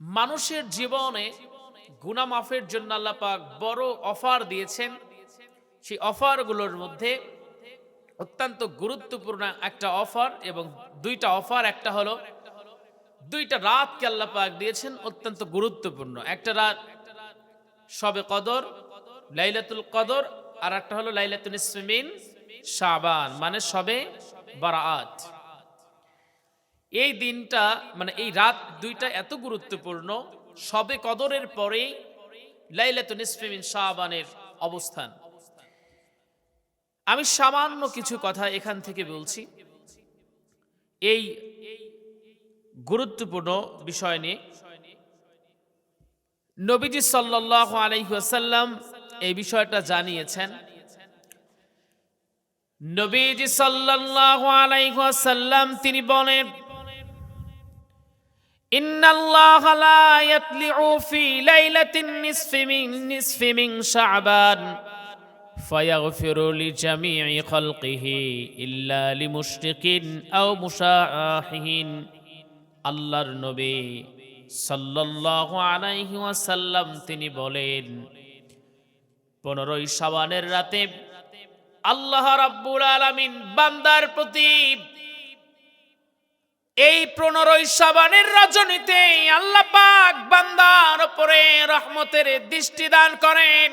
মানুষের জীবনে গুনাহ মাফের জন্য আল্লাহ পাক বড় অফার দিয়েছেন। সেই অফারগুলোর মধ্যে অত্যন্ত গুরুত্বপূর্ণ একটা অফার এবং দুইটা অফার, একটা হলো দুইটা রাতকে আল্লাহ পাক দিয়েছেন অত্যন্ত গুরুত্বপূর্ণ। একটা রাত সবে কদর, লাইলাতুল কদর, আর একটা হলো লাইলাতুল ইসমিন শাবান মানে সবে বারাত এই দিনটা মানে এই রাত দুইটা এত গুরুত্বপূর্ণ, সবে কদরের পরেই লাইলাতুল ইসমিন শাবানের অবস্থান। আমি সামান্য কিছু কথা এখান থেকে বলছি। এই গুরুত্বপূর্ণ বিষয় নিয়ে নবীজি সাল্লাহ আলাইসাল্লাম এই বিষয়টা জানিয়েছেন। নবীজি সাল্লাহ আলাইসাল্লাম তিনি বলেন إن الله لا يطلع في ليلة النصف من نصف من شعبان فيغفر لجميع خلقه إلا لمشرك أو مشاحن আল্লাহর নবী সাল্লাল্লাহু আলাইহি ওয়াসাল্লাম তিনি বলেন পনেরোই শাবানের রাতে আল্লাহ রাব্বুল আলামিন বান্দার প্রতি এই পনেরোই শাবানের রজনীতে আল্লাহ পাক বান্দার উপরে রহমতের দৃষ্টি দান করেন।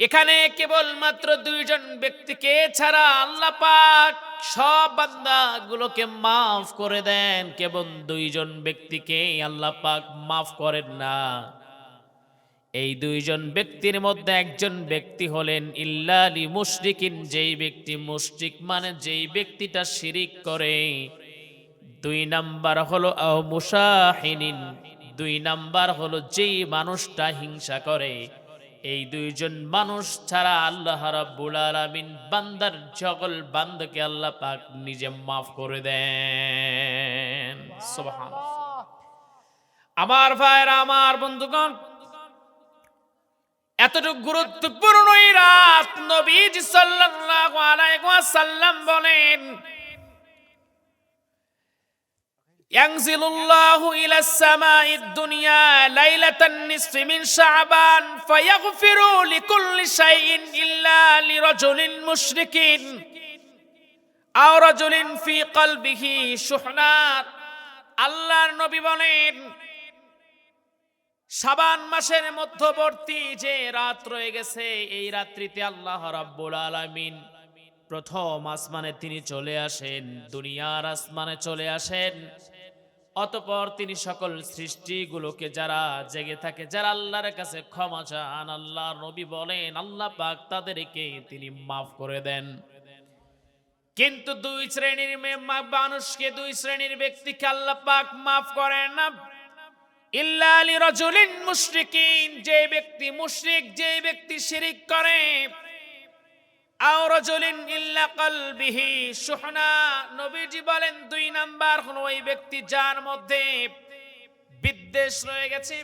এখানে কেবলমাত্র দুইজন ব্যক্তিকে ছাড়া আল্লাহ পাক সব বান্দাগুলোকে মাফ করে দেন। কেবল দুইজন ব্যক্তিকে আল্লাহ পাক মাফ করেন না। এই দুইজন ব্যক্তির মধ্যে একজন ব্যক্তি হলেন ইল্লালি মুশরিকিন, যেই ব্যক্তি মুশরিক মানে যেই ব্যক্তিটা শিরিক করে। দুই নাম্বার হলো আও মুসাহিনিন দুই নাম্বার হলো যেই মানুষটা হিংসা করে। এই দুইজন মানুষ ছাড়া আল্লাহ রাব্বুল আলামিন বান্দার সকল বান্দাকে আল্লাহ পাক নিজে মাফ করে দেন। সুবহানাল্লাহ। আমার ভাইরা, আমার বন্ধুগণ এতটুকু গুরুত্বপূর্ণ এই রাত নবীজি সাল্লাল্লাহু আলাইহি ওয়াসাল্লাম বলেন ينزل الله إلى السماء الدنيا ليلة النصف من شعبان فيغفر لكل شيء إلا لرجل مشرك أو رجل في قلبه شحنات আল্লাহর নবী বলেন শাবান মাসের মধ্যবর্তী যে রাত রয়ে গেছে, এই রাত্রিতে আল্লাহ রাব্বুল আলামিন প্রথম আসমানে তিনি চলে আসেন, দুনিয়ার আসমানে চলে আসেন। অতপর তিনি সকল সৃষ্টিগুলোকে যারা জেগে থাকে, যারা আল্লাহর কাছে ক্ষমা চান আল্লাহ নবী বলেন, আল্লাহ পাক তাদেরকে তিনি মাফ করে দেন। কিন্তু দুই শ্রেণির মানুষকে, দুই শ্রেণির ব্যক্তিকে আল্লাহ পাক মাফ করেন না। ইল্লা আলী রজুলিন মুশরিকিন, যে ব্যক্তি মুশরিক, যে ব্যক্তি শিরিক করে, আও রজুলিন ইল্লা কলবিহি সুহনা। বলেন দুই নাম্বার, হলো ওই ব্যক্তি যার মধ্যে বিদ্বেষ রয়ে গেছে,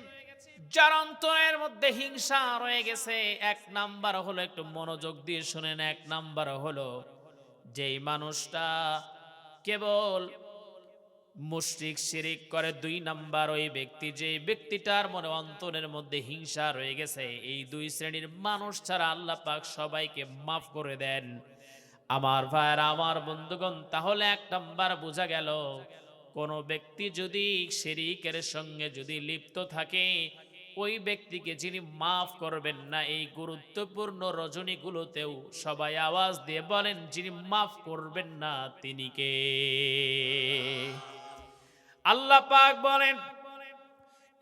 যার অন্তরের মধ্যে হিংসা রয়ে গেছে। এক নাম্বার হলো একটু মনোযোগ দিয়ে শুনেন, এক নাম্বার হলো যেই মানুষটা কেবল মুশরিক শিরিক করে দুই নাম্বার ওই ব্যক্তি, যে ব্যক্তিটার মনে অন্তরের মধ্যে হিংসা রয়ে গেছে, এই দুই শ্রেণির মানুষ ছাড়া আল্লাহ পাক সবাইকে মাফ করে দেন। আমার ভাইয়ের, আমার বন্ধুগণ, তাহলে এক নাম্বার বোঝা গেল, কোন ব্যক্তি যদি শিরিকের সঙ্গে যদি লিপ্ত থাকে, ওই ব্যক্তিকে যিনি মাফ করবেন না, এই গুরুত্বপূর্ণ রজনীগুলোতেও সবাই আওয়াজ দিয়ে বলেন, যিনি মাফ করবেন না, তিনি কে? আল্লাহ পাক বলেন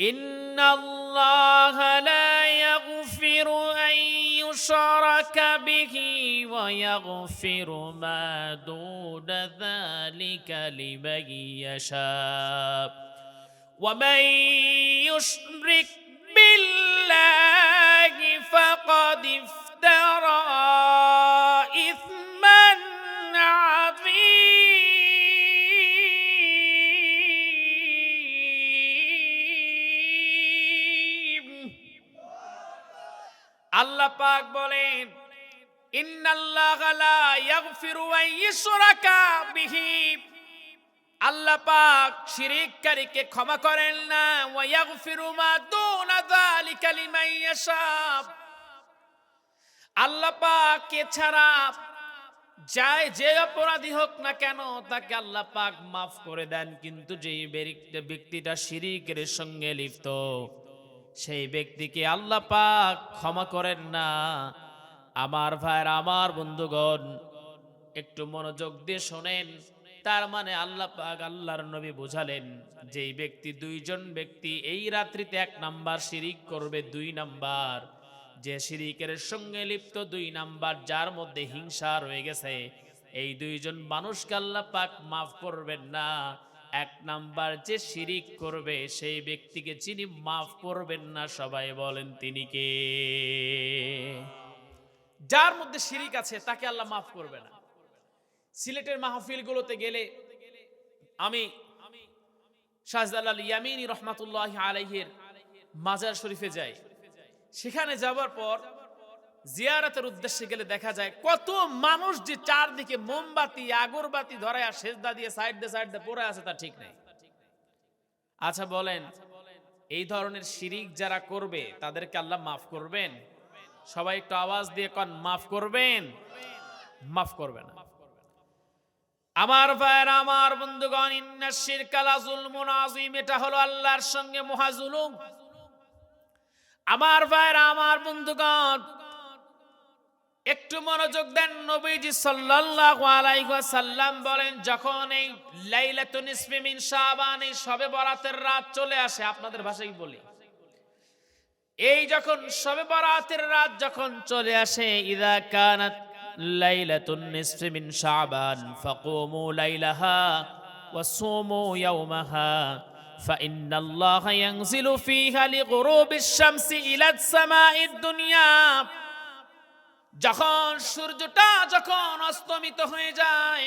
إن الله لا يغفر أن يشرك به ويغفر ما دون ذلك لمن يشاء ومن يشرك بالله فقد افترى إثما পাক বলেন আল্লাহ পাক শিরিককারীকে ক্ষমা করেন না আল্লাহ পাক এছাড়া যায় যে অপরাধী হোক না কেন, তাকে আল্লাহ পাক মাফ করে দেন, কিন্তু ব্যক্তি- ব্যক্তিটা শিরিকের সঙ্গে লিপ্ত সেই ব্যক্তিকে আল্লাহ পাক ক্ষমা করেন না। আমার ভাইয়ের, আমার বন্ধুগণ, একটু মনোযোগ দিয়ে শোনেন। তার মানে আল্লাহ পাক আল্লাহর নবী বুঝালেন যেই ব্যক্তি, দুইজন ব্যক্তি এই রাত্রিতে এক নাম্বার শিরিক করবে, দুই নাম্বার। যে শিরিকের সঙ্গে লিপ্ত, দুই নাম্বার যার মধ্যে হিংসা রয়ে গেছে। এই দুইজন মানুষকে আল্লাহ পাক মাফ করবেন না। এক নাম্বার যে শিরিক করবে, সেই ব্যক্তিকে যিনি মাফ করবেন না, সবাই বলেন তিনি কে? যার মধ্যে শিরিক আছে, তাকে আল্লাহ মাফ করবে না। সিলেটের মাহফিলগুলোতে গেলে আমি শাহজালাল ইয়ামিনী রহমাতুল্লাহ আলাইহের মাজার শরীফে যাই। সেখানে যাওয়ার পর জিয়ারতের উদ্দেশ্যে গেলে দেখা যায় কত মানুষ যে চারদিকে মোমবাতি, আগরবাতি ধরায় সেজদা দিয়ে সাইড দিয়ে সাইড দিয়ে পড়ে আছে তা ঠিক নেই। আচ্ছা বলেন, এই ধরনের শিরিক যারা করবে, তাদেরকে আল্লাহ মাফ করবেন? সবাই একটু আওয়াজ দিয়ে কন, মাফ করবেন? মাফ করবে না। আমার ভাইয়ের, আমার বন্ধুগণ, ইন্না শিরকালা জুলমুন আযীম, এটা হলো আল্লাহর সঙ্গে মহাজুলুম আমার ভাইয়ের, আমার বন্ধুগণ একটু মনোযোগ দেন নবীজি সাল্লাল্লাহু আলাইহি ওয়াসাল্লাম বলেন যখন এই লাইলাতুন নিসফি মিন শাবান এই শবে বরাতের রাত চলে আসে আপনাদের ভাষায় বলি এই যখন শবে বরাতের রাত যখন চলে আসে ইদা কানাত লাইলাতুন নিসফি মিন শাবান ফাকুমু লাইলাহা ওয়াসুমু ইয়াওমাহা فإن الله ينزل فيها لغروب الشمس إلى السماء الدنيا যখন সূর্যটা যখন অস্তমিত হয়ে যায়,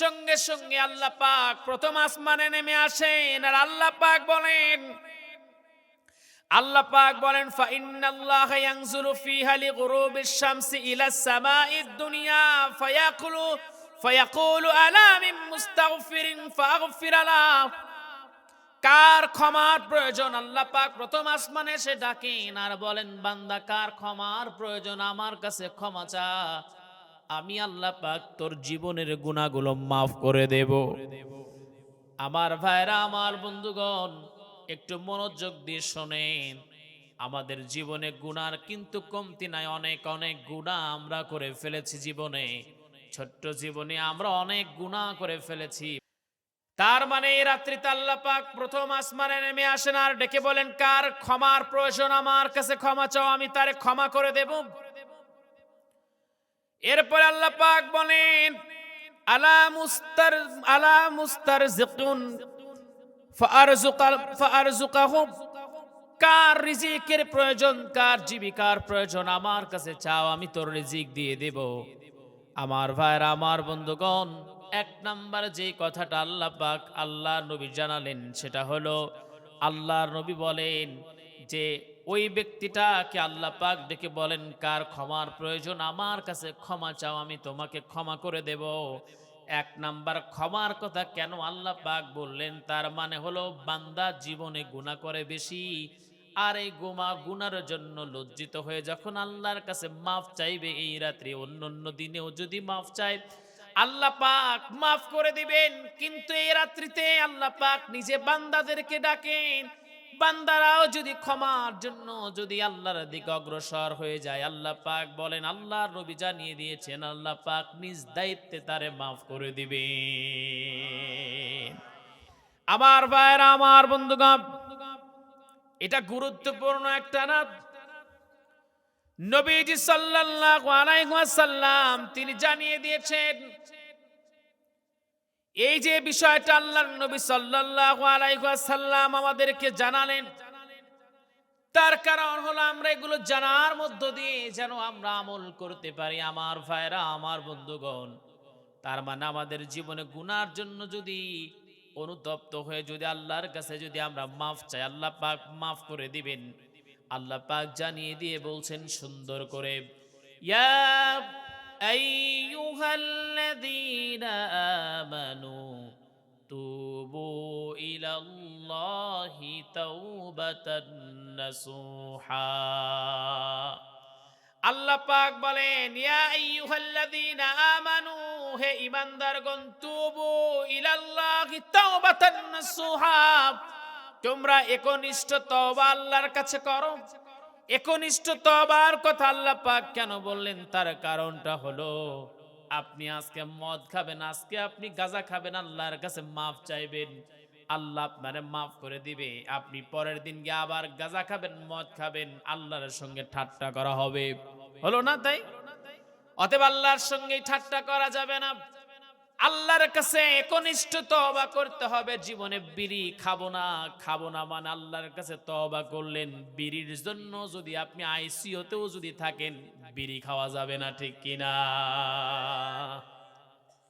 সঙ্গে সঙ্গে আল্লাহ পাক প্রথম আসমানে নেমে আসেন আর আল্লাহ পাক বলেন, আল্লাহ পাক বলেন ফাইন্নাল্লাহ ইয়ানজুলু ফিহা লিগুরুবিশ শামসি ইলা সামাইদ দুনিয়া, ফায়াকুলু ফায়াকুলু আলা মিন মুস্তাগফিরিন ফাগফির লাহ কার ক্ষমার প্রয়োজন? আল্লাহ পাক প্রথম আসমানে এসে ডাকেন আর বলেন, বান্দা, কার ক্ষমার প্রয়োজন? আমার কাছে ক্ষমা চা। আমি আল্লাহ পাক তোর জীবনের গুণাগুলো মাফ করে দেব। আমার ভাইরা, আমার বন্ধুগণ, একটু মনোযোগ দিয়ে শোনেন। আমাদের জীবনে গুনার কিন্তু কমতি নাই, অনেক অনেক গুণা আমরা করে ফেলেছি জীবনে। ছোট্ট জীবনে আমরা অনেক গুণা করে ফেলেছি। তার মানে এই রাত্রিতে আল্লাহ প্রথম আসমানে নেমে আসেন আর ডেকে বলেন, কার ক্ষমার প্রয়োজন? আমার কাছে ক্ষমা চাও, আমি তারে ক্ষমা করে দেব। এরপরে আল্লাহ পাক বলেন, আলা মুস্তার আলা মুস্তার জিকুন কার রিজিকের প্রয়োজন? কার জীবিকার প্রয়োজন? আমার কাছে চাও, আমি তোর রিজিক দিয়ে দেব। আমার ভাইরা, আমার বন্ধুগণ এক নাম্বার যে কথাটা আল্লাহ পাক আল্লাহ নবী জানালেন, সেটা হলো আল্লাহর নবী বলেন যে, ওই ব্যক্তিটাকে আল্লাহ পাক ডেকে বলেন, কার ক্ষমার প্রয়োজন? আমার কাছে ক্ষমা চাও, আমি তোমাকে ক্ষমা করে দেব। এক নাম্বার ক্ষমার কথা কেন আল্লাহ পাক বললেন, তার মানে হলো বান্দা জীবনে গুনাহ করে বেশি, আর এই গোমা গুনার জন্য লজ্জিত হয়ে যখন আল্লাহর কাছে মাফ চাইবে, এই রাত্রে অন্য অন্য দিনেও যদি মাফ চায় আল্লাহ পাক মাফ করে দিবেন, কিন্তু এই রাত্রিতে আল্লাহ পাক নিজে বান্দাদেরকে ডাকেন। বান্দারাও যদি ক্ষমার জন্য যদি আল্লাহর দিকে অগ্রসর হয়ে যায়, আল্লাহ পাক বলেন, আল্লাহর নবী জানিয়ে দিয়েছেন, আল্লাহ পাক নিজ দায়িত্বে তারে মাফ করে দিবেন। আমার ভাইরা আমার বন্ধুগণ, এটা গুরুত্বপূর্ণ একটা না নবীজি সাল্লাল্লাহু আলাইহি ওয়াসাল্লাম তিনি জানিয়ে দিয়েছেন, এই যে বিষয়টা আল্লাহর নবী সাল্লাল্লাহু আলাইহি ওয়াসাল্লাম আমাদেরকে জানালেন, তার কারণ হলো আমরা এগুলো জানার মধ্য দিয়ে যেন আমরা আমল করতে পারি। আমার ভাইরা, আমার বন্ধুগণ, তার মানে আমাদের জীবনে গুনার জন্য যদি অনুতপ্ত হয়ে যদি আল্লাহর কাছে যদি আমরা মাফ চাই, আল্লাহ পাক মাফ করে দিবেন। আল্লাহ পাক জানিয়ে দিয়ে বলছেন, সুন্দর করে, ইয়া আইয়ুহাল্লাযীনা আমানু তুবু ইলাল্লাহি তাওবাতান নাসুহা। আল্লাহ পাক বলেন, ইয়া আইয়ুহাল্লাযীনা আমানু, হে ঈমানদারগণ, তুবু ইলাল্লাহি তাওবাতান নাসুহা। তোমরা একনিষ্ঠ তওবা আল্লাহর কাছে করো। একনিষ্ঠ তওবার কথা আল্লাহ পাক কেন বললেন? তার কারণটা হলো, আপনি আজকে মদ খাবেন, আজকে আপনি গাঁজা খাবেন, আল্লাহর কাছে মাফ চাইবেন। আল্লাহ আপনারে মাফ করে দিবে। আপনি পরের দিন গিয়ে আবার গাঁজা খাবেন, মদ খাবেন, আল্লাহর সঙ্গে ঠাট্টা করা হবে। হলো না তাই? অতএব আল্লাহর সঙ্গে ঠাট্টা করা যাবে না। আল্লাহর কাছে একনিষ্ঠ তওবা করতে হবে, জীবনে বিড়ি খাব না খাব না মানে আল্লাহর কাছে তওবা করলেন, বিড়ির জন্য যদি আপনি আইসিইউতেও যদি থাকেন, বিড়ি খাওয়া যাবে না, ঠিক কিনা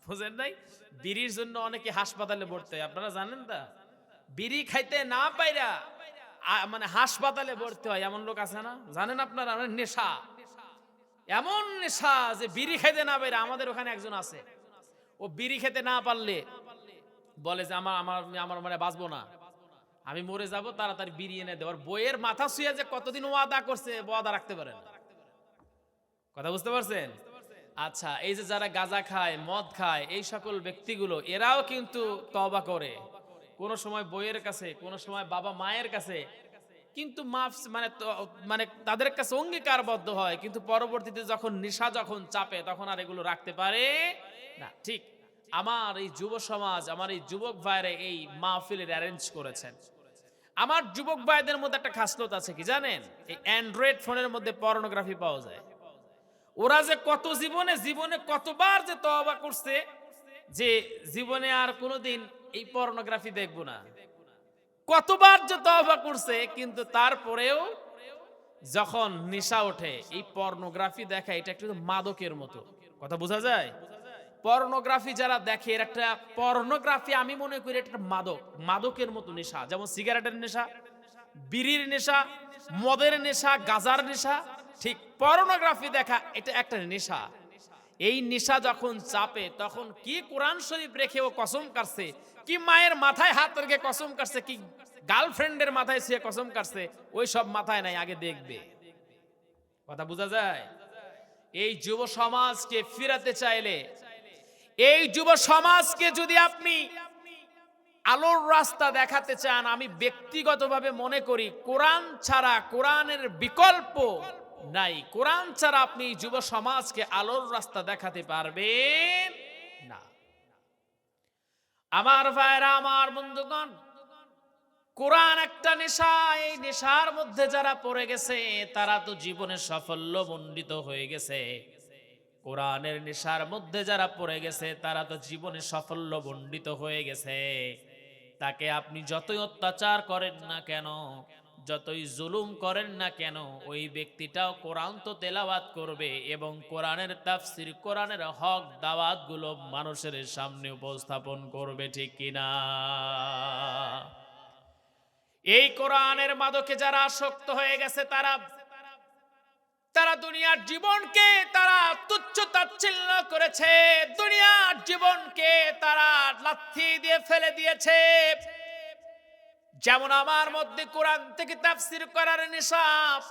বুঝেন নাই? বিড়ির জন্য অনেকে হাসপাতালে ভর্তি হয়, আপনারা জানেন তা? বিড়ি খাইতে না পাইরা মানে হাসপাতালে ভর্তি হয়, এমন লোক আছে না? জানেন আপনারা? নেশা। এমন নেশা যে বিড়ি খাইতে না পাইরা আমাদের ওখানে একজন আছে। ও বিড়ি খেতে না পারলে বলে যে আমার আমার আমার মানে বাঁচবো না। আমি মরে যাব, তাড়াতাড়ি বিড়ি এনে দেওয়ার বইয়ের মাথা শুয়ে যে কতদিন ওয়াদা করছে, ওয়াদা রাখতে পারে না। কথা বুঝতে পারছেন? আচ্ছা এই যে যারা গাঁজা খায়, মদ খায়, এই সকল ব্যক্তিগুলো, এরাও কিন্তু তবা করে। কোন সময় বইয়ের কাছে, কোন সময় বাবা মায়ের কাছে। কিন্তু মাফ মানে মানে তাদের কাছে অঙ্গীকারবদ্ধ হয়, কিন্তু পরবর্তীতে যখন নেশা যখন চাপে, তখন আর এগুলো রাখতে পারে না। ঠিক আমার এই যুব সমাজ, আমার এই যুবক ভাইরা এই মাহফিলের অ্যারেঞ্জ করেছেন। আমার যুবক ভাইদের মধ্যে একটা খাসলত আছে কি জানেন? এই অ্যান্ড্রয়েড ফোনের মধ্যে পর্নোগ্রাফি পাওয়া যায়। ওরা যে কত জীবনে জীবনে কতবার যে তওবা করছে যে জীবনে আর কোনোদিন এই পর্নোগ্রাফি দেখব না। কতবার যে তওবা করছে, কিন্তু তারপরেও যখন নেশা ওঠে, এই পর্নোগ্রাফি দেখা, এটা একটু মাদকের মতো। কথা বোঝা যায়? পর্নোগ্রাফি যারা দেখে, এর একটা পর্নোগ্রাফি আমি মনে করি একটা মাদক, মাদকের মতো নেশা, যেমন সিগারেটের নেশা, বিড়ির নেশা, মদের নেশা, গাজার নেশা, ঠিক পর্নোগ্রাফি দেখা এটা একটা নেশা। এই নেশা যখন চাপে, তখন কি কোরআন শরীফ রেখে ও কসম কাটছে, কি মায়ের মাথায় হাত রেখে কসম কাটছে, কি গার্লফ্রেন্ডের মাথায় সে কসম কাটছে, ওই সব মাথায় নাই, আগে দেখবে। কথা বোঝা যায়? এই যুব সমাজকে ফিরাতে চাইলে এই যুব সমাজকে যদি আপনি আলোর রাস্তা দেখাতে চান, আমি ব্যক্তিগতভাবে মনে করি কোরআন ছাড়া কোরআনের বিকল্প নাই। কোরআন ছাড়া আপনি যুব সমাজকে আলোর রাস্তা দেখাতে পারবেন না। আমার ভাইরা, আমার বন্ধুগণ, কোরআন একটা নেশা। এই নেশার মধ্যে যারা পড়ে গেছে, তারা তো জীবনে সাফল্য মণ্ডিত হয়ে গেছে। কোরআনের নেশার মধ্যে যারা পড়ে গেছে, তারা তো জীবনে সাফল্য মণ্ডিত হয়ে গেছে। তাকে আপনি যতই অত্যাচার করেন না কেন, যতই জুলুম করেন না কেন, ওই ব্যক্তিটাও কোরআন তো তেলাওয়াত করবে এবং কোরআনের তাফসির, কোরআনের হক দাওয়াতগুলো মানুষের সামনে উপস্থাপন করবে, ঠিক কিনা এই কোরআনের মাদকে যারা আসক্ত হয়ে গেছে, তারা তারা দুনিয়ার জীবনকে তারা তুচ্ছ তাচ্ছিল্য করেছে। দুনিয়ার জীবনকে তারা লাথি দিয়ে ফেলে দিয়েছে। যেমন আমার মধ্যে কোরআন থেকে তাফসির করার নিশাব,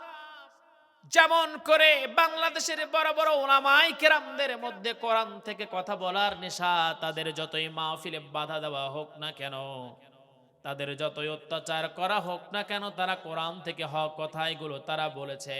যেমন করে বাংলাদেশের বড় বড় ওলামাই কেরামদের মধ্যে কোরআন থেকে কথা বলার নেশা তাদের যতই মাহফিলে বাধা দেওয়া হোক না কেন, তাদের যতই অত্যাচার করা হোক না কেন, তারা কোরআন থেকে হক কথাইগুলো তারা বলেছে।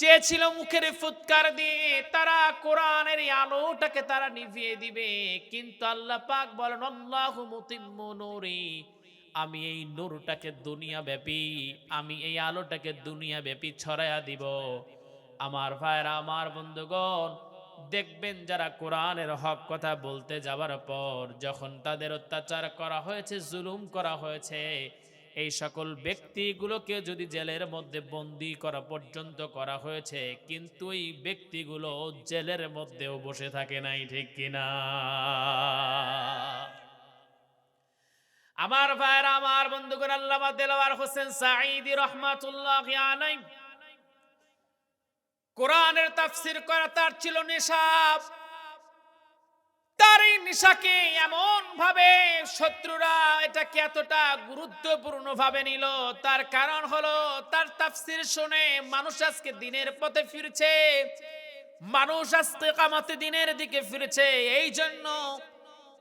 চেয়েছিল মুখের ফুৎকার দিয়ে, তারা কোরআনের আলোটাকে তারা নিভিয়ে দিবে। কিন্তু আল্লাহ পাক বলেন, আল্লাহু নূরি, আমি এই নূরটাকে দুনিয়া ব্যাপী আমি এই আলোটাকে দুনিয়া ব্যাপী ছড়াইয়া দিব। আমার ভাইরা আমার বন্ধুগণ, দেখবেন যারা কোরআনের হক কথা বলতে যাওয়ার পর, যখন তাদের অত্যাচার করা হয়েছে, জুলুম করা হয়েছে এই সকল ব্যক্তিগুলোকে যদি জেলের মধ্যে বন্দি করা পর্যন্ত করা হয়েছে, কিন্তু এই ব্যক্তিগুলো জেলের মধ্যেও বসে থাকে নাই, ঠিক কিনা? আমার ভাইয়ের, আমার বন্ধুগণ, আল্লামা দেলাওয়ার হোসেন সাঈদি রহমাতুল্লাহ আলাই কোরআনের তাফসির করা তার ছিল নিশাব। তার এই নিশাকে এমন ভাবে শত্রুরা এটাকে এতটা গুরুত্বপূর্ণ ভাবে নিল। তার কারণ হলো, তার তাফসির শুনে মানুষ আজকে দিনের পথে ফিরছে। মানুষ আজকে কামাতে দিনের দিকে ফিরেছে। এই জন্য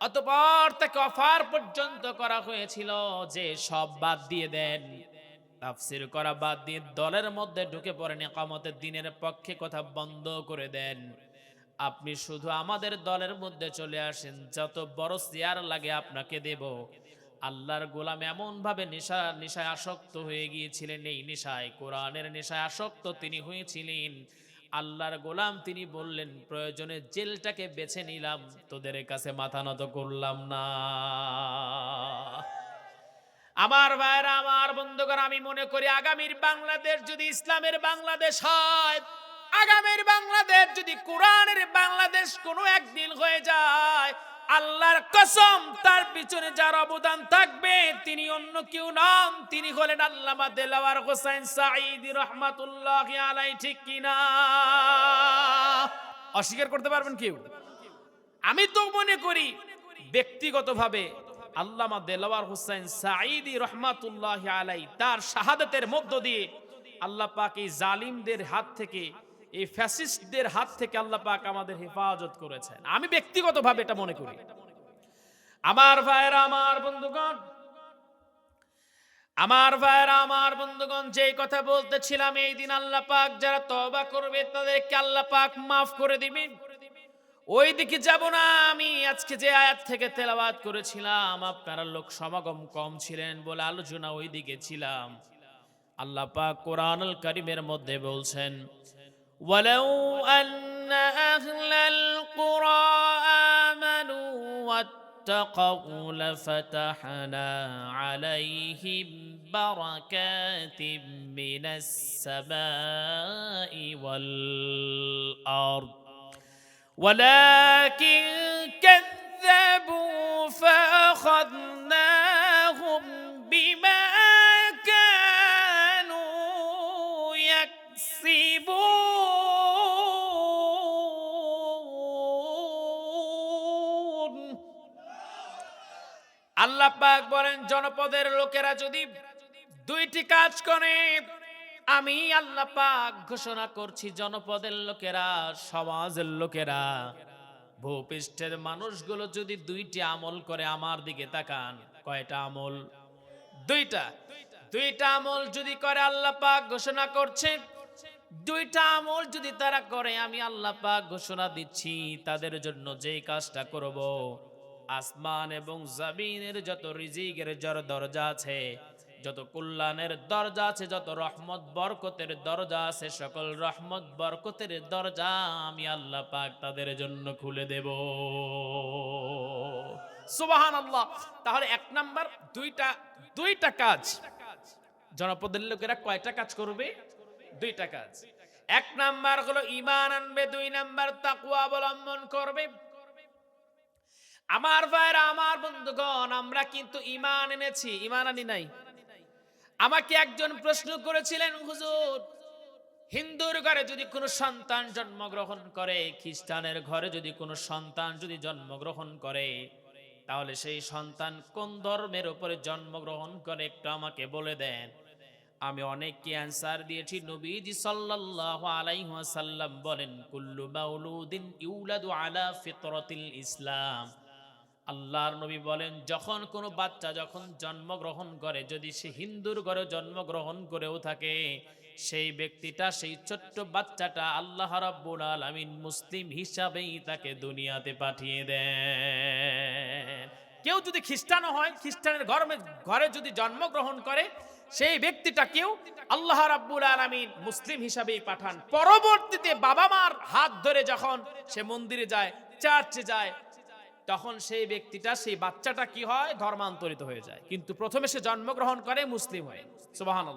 অতপর তাকে অফার পর্যন্ত করা হয়েছিল যে সব বাদ দিয়ে দেন। তাফসির করা বাদ দিয়ে দলের মধ্যে ঢুকে পড়েন একামতের দিনের পক্ষে কথা বন্ধ করে দেন। আপনি শুধু আমাদের দলের মধ্যে চলে আসেন, যত বড় চেয়ার লাগে আপনাকে দেব। আল্লাহর গোলাম এমন ভাবে নেশা, নেশায় আসক্ত হয়ে গিয়েছিলেন। এই নেশায়, কোরআনের নেশায় আসক্ত তিনি হয়েছিলেন। আল্লাহর গোলাম তিনি বললেন, প্রয়োজনে জেলটাকে বেছে নিলাম, তোদের কাছে মাথা নত করলাম না। আমার ভাইরা, আমার বন্ধুগণ, আমি মনে করি আগামীর বাংলাদেশ যদি ইসলামের বাংলাদেশ হয় আগামীর বাংলাদেশ যদি কোরআনের বাংলাদেশ কোনো একদিন হয়ে যায়, আল্লাহর কসম, তার পিছনে যার অবদান থাকবে, তিনি অন্য কেউ নন। তিনি হলেন আল্লামা দেলাওয়ার সাঈদি রহমাতুল্লাহ আলাই ঠিক কিনা অস্বীকার করতে পারবেন কেউ? আমি তো মনে করি, ব্যক্তিগতভাবে আল্লামা দেলাওয়ার হোসেন সাঈদি রহমাতুল্লাহ আলাই তার শাহাদাতের মধ্য দিয়ে আল্লাহ পাক জালিমদের হাত থেকে এই ফ্যাসিস্টদের হাত থেকে আল্লাহ পাক আমাদের হেফাজত করেছেন। আমি ব্যক্তিগতভাবে এটা মনে করি। আমার ভাইয়েরা, আমার বন্ধুগণ, আমার ভাইয়েরা, আমার বন্ধুগণ, যেই কথা বলতেছিলাম, এই দিন আল্লাহ পাক যারা তবা করবে, তাদেরকে আল্লাহ পাক মাফ করে দিবেন। ওই দিকে যাব না আমি। আজকে যে আয়াত থেকে তেলাওয়াত করেছিলাম, আপনারা লোক সমাগম কম ছিলেন বলে আলোচনা ওই দিকে ছিলাম। আল্লাহ পাক কোরআনুল কারিমের মধ্যে বলছেন ولو أن أهل القرى آمنوا واتقوا لفتحنا عليهم بركات من السماء والأرض. ولكن পাক বলেন, জনপদের লোকেরা যদি দুইটি কাজ করে, আমি আল্লাহ পাক ঘোষণা করছি, জনপদের লোকেরা, সমাজের লোকেরা, ভূপৃষ্ঠের মানুষগুলো যদি দুইটি আমল করে আমার দিকে তাকান, কয়টা আমল? দুইটা। দুইটা আমল যদি করে আল্লাহ পাক ঘোষণা করছে, দুইটা আমল যদি তারা করে, আমি আল্লাহ পাক ঘোষণা দিচ্ছি, তাদের জন্য যেই কাজটা করব আসমান এবং জমিনের যত রিজিকের যত দরজা আছে, যত কল্যাণের দরজা আছে, যত রহমত, বরকতের দরজা আছে, সকল রহমত, বরকতের দরজা আমি আল্লাহ পাক তাদের জন্য খুলে দেব। সুবাহান আল্লাহ তাহলে এক নাম্বার, দুইটা দুইটা কাজ। জনপদের লোকেরা কয়টা কাজ করবে? দুইটা কাজ। এক নাম্বার হলো ইমান আনবে, দুই নাম্বার তাকুয়া অবলম্বন করবে। আমার ভাইরা, আমার বন্ধুগণ, আমরা কিন্তু ইমান এনেছি। ইমান আনি নাই। আমাকে একজন প্রশ্ন করেছিলেন, হুজুর, হিন্দুর ঘরে যদি কোনো সন্তান জন্মগ্রহণ করে, খ্রিস্টানের ঘরে যদি কোনো সন্তান যদি জন্মগ্রহণ করে, তাহলে সেই সন্তান কোন ধর্মের উপরে জন্মগ্রহণ করে, একটু আমাকে বলে দেন। আমি অনেককে অ্যান্সার দিয়েছি। নবীজি সাল্লাল্লাহু আলাইহি ওয়াসাল্লাম বলেন, কুল্লু মাউলুদিন ইউলাদু আলা ফিতরাতিল ইসলাম। আল্লাহর নবী বলেন, যখন কোনো বাচ্চা যখন জন্মগ্রহণ করে, যদি সে হিন্দুর ঘরে জন্মগ্রহণ করেও থাকে, সেই ব্যক্তিটা, সেই ছোট্ট বাচ্চাটা আল্লাহ রাব্বুল আলামিন মুসলিম হিসাবেই তাকে দুনিয়াতে পাঠিয়ে দেন। কেউ যদি খ্রিস্টানও হয়, খ্রিস্টানের ঘরে ঘরে যদি জন্মগ্রহণ করে, সেই ব্যক্তিটাকেও আল্লাহ রাব্বুল আলামিন মুসলিম হিসাবেই পাঠান। পরবর্তীতে বাবা মার হাত ধরে যখন সে মন্দিরে যায়, চার্চে যায় তখন সেই ব্যক্তিটা, সেই বাচ্চাটা কি হয়? ধর্মান্তরিত হয়ে যায়। কিন্তু প্রথমে সে জন্মগ্রহণ করে মুসলিম হয়ে। সুবাহান